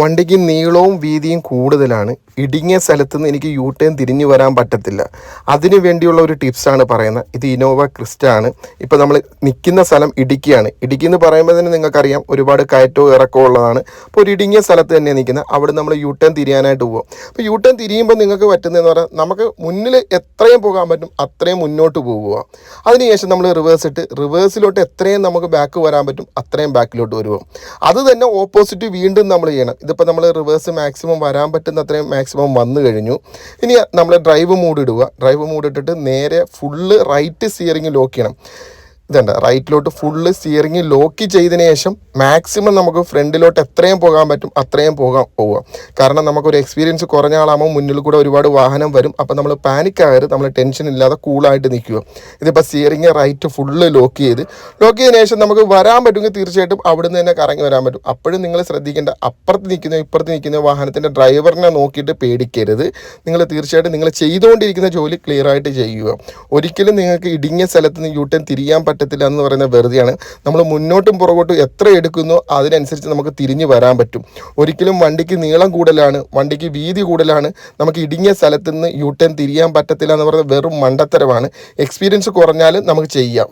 വണ്ടിക്ക് നീളവും വീതിയും കൂടുതലാണ്. ഇടുങ്ങിയ സ്ഥലത്ത് നിന്ന് എനിക്ക് യൂ ടേൺ തിരിഞ്ഞു വരാൻ പറ്റത്തില്ല. അതിനു വേണ്ടിയുള്ള ഒരു ടിപ്സാണ് പറയുന്നത്. ഇത് ഇനോവ ക്രിസ്റ്റ ആണ്. ഇപ്പോൾ നമ്മൾ നിൽക്കുന്ന സ്ഥലം ഇടുക്കിയാണ്. ഇടുക്കി എന്ന് പറയുമ്പോൾ തന്നെ നിങ്ങൾക്കറിയാം ഒരുപാട് കയറ്റവും ഇറക്കവും ഉള്ളതാണ്. അപ്പോൾ ഒരു ഇടുങ്ങിയ സ്ഥലത്ത് തന്നെ നിൽക്കുന്നത്. അവിടെ നമ്മൾ യൂ ടേൺ തിരിയാനായിട്ട് പോകും അപ്പോൾ യൂ ടേൺ തിരിയുമ്പോൾ നിങ്ങൾക്ക് പറ്റുന്നതെന്ന് പറഞ്ഞാൽ നമുക്ക് മുന്നിൽ എത്രയും പോകാൻ പറ്റും അത്രയും മുന്നോട്ട് പോകുക അതിനുശേഷം നമ്മൾ റിവേഴ്സ് ഇട്ട് റിവേഴ്സിലോട്ട് എത്രയും നമുക്ക് ബാക്ക് വരാൻ പറ്റും അത്രയും ബാക്കിലോട്ട് വരുവോ. അത് തന്നെ ഓപ്പോസിറ്റ് വീണ്ടും നമ്മൾ ചെയ്യണം. ഇതിപ്പോൾ നമ്മൾ റിവേഴ്സ് മാക്സിമം വരാൻ പറ്റുന്ന അത്രയും മാക്സിമം വന്നു കഴിഞ്ഞു. ഇനി നമ്മൾ ഡ്രൈവ് മൂഡ് ഇടുക. ഡ്രൈവ് മൂഡ് ഇട്ടിട്ട് നേരെ ഫുള്ള് റൈറ്റ് സ്റ്റിയറിംഗ് ലോക്ക് ചെയ്യണം. ഇതുണ്ട്. റൈറ്റിലോട്ട് ഫുള്ള് സ്റ്റിയറിംഗ് ലോക്ക് ചെയ്തതിന് ശേഷം മാക്സിമം നമുക്ക് ഫ്രണ്ടിലോട്ട് എത്രയും പോകാൻ പറ്റും അത്രയും പോകാൻ പോവുക. കാരണം നമുക്കൊരു എക്സ്പീരിയൻസ് കുറഞ്ഞ ആളാകുമ്പോൾ മുന്നിൽ കൂടെ ഒരുപാട് വാഹനം വരും. അപ്പോൾ നമ്മൾ പാനിക് ആകരുത്. നമ്മൾ ടെൻഷൻ ഇല്ലാതെ കൂളായിട്ട് നിൽക്കുക. ഇതിപ്പോൾ സ്റ്റിയറിംഗ് റൈറ്റ് ഫുള്ള് ലോക്ക് ചെയ്ത് ലോക്ക് ചെയ്തതിന് ശേഷം നമുക്ക് വരാൻ പറ്റുമെങ്കിൽ തീർച്ചയായിട്ടും അവിടുന്ന് തന്നെ കറങ്ങി വരാൻ പറ്റും. അപ്പോഴും നിങ്ങൾ ശ്രദ്ധിക്കേണ്ട അപ്പുറത്ത് നിൽക്കുന്ന ഇപ്പുറത്ത് നിൽക്കുന്ന വാഹനത്തിന്റെ ഡ്രൈവറിനെ നോക്കിയിട്ട് പേടിക്കരുത്. നിങ്ങൾ തീർച്ചയായിട്ടും നിങ്ങൾ ചെയ്തുകൊണ്ടിരിക്കുന്ന ജോലി ക്ലിയർ ആയിട്ട് ചെയ്യുക. ഒരിക്കലും നിങ്ങൾക്ക് ഇടുങ്ങിയ സ്ഥലത്ത് നിന്ന് യൂട്ടേൺ തിരിയാൻ പറ്റത്തില്ല എന്ന് പറയുന്നത് വെറുതെയാണ്. നമ്മൾ മുന്നോട്ടും പുറകോട്ടും എത്ര എടുക്കുന്നോ അതിനനുസരിച്ച് നമുക്ക് തിരിഞ്ഞു വരാൻ പറ്റും. ഒരിക്കലും വണ്ടിക്ക് നീളം കൂടുതലാണ് വണ്ടിക്ക് വീതി കൂടുതലാണ് നമുക്ക് ഇടുങ്ങിയ സ്ഥലത്ത് നിന്ന് യൂട്ടേൺ തിരിയാൻ പറ്റത്തില്ല എന്ന് പറയുന്നത് വെറും മണ്ടത്തരമാണ്. എക്സ്പീരിയൻസ് കുറഞ്ഞാലും നമുക്ക് ചെയ്യാം.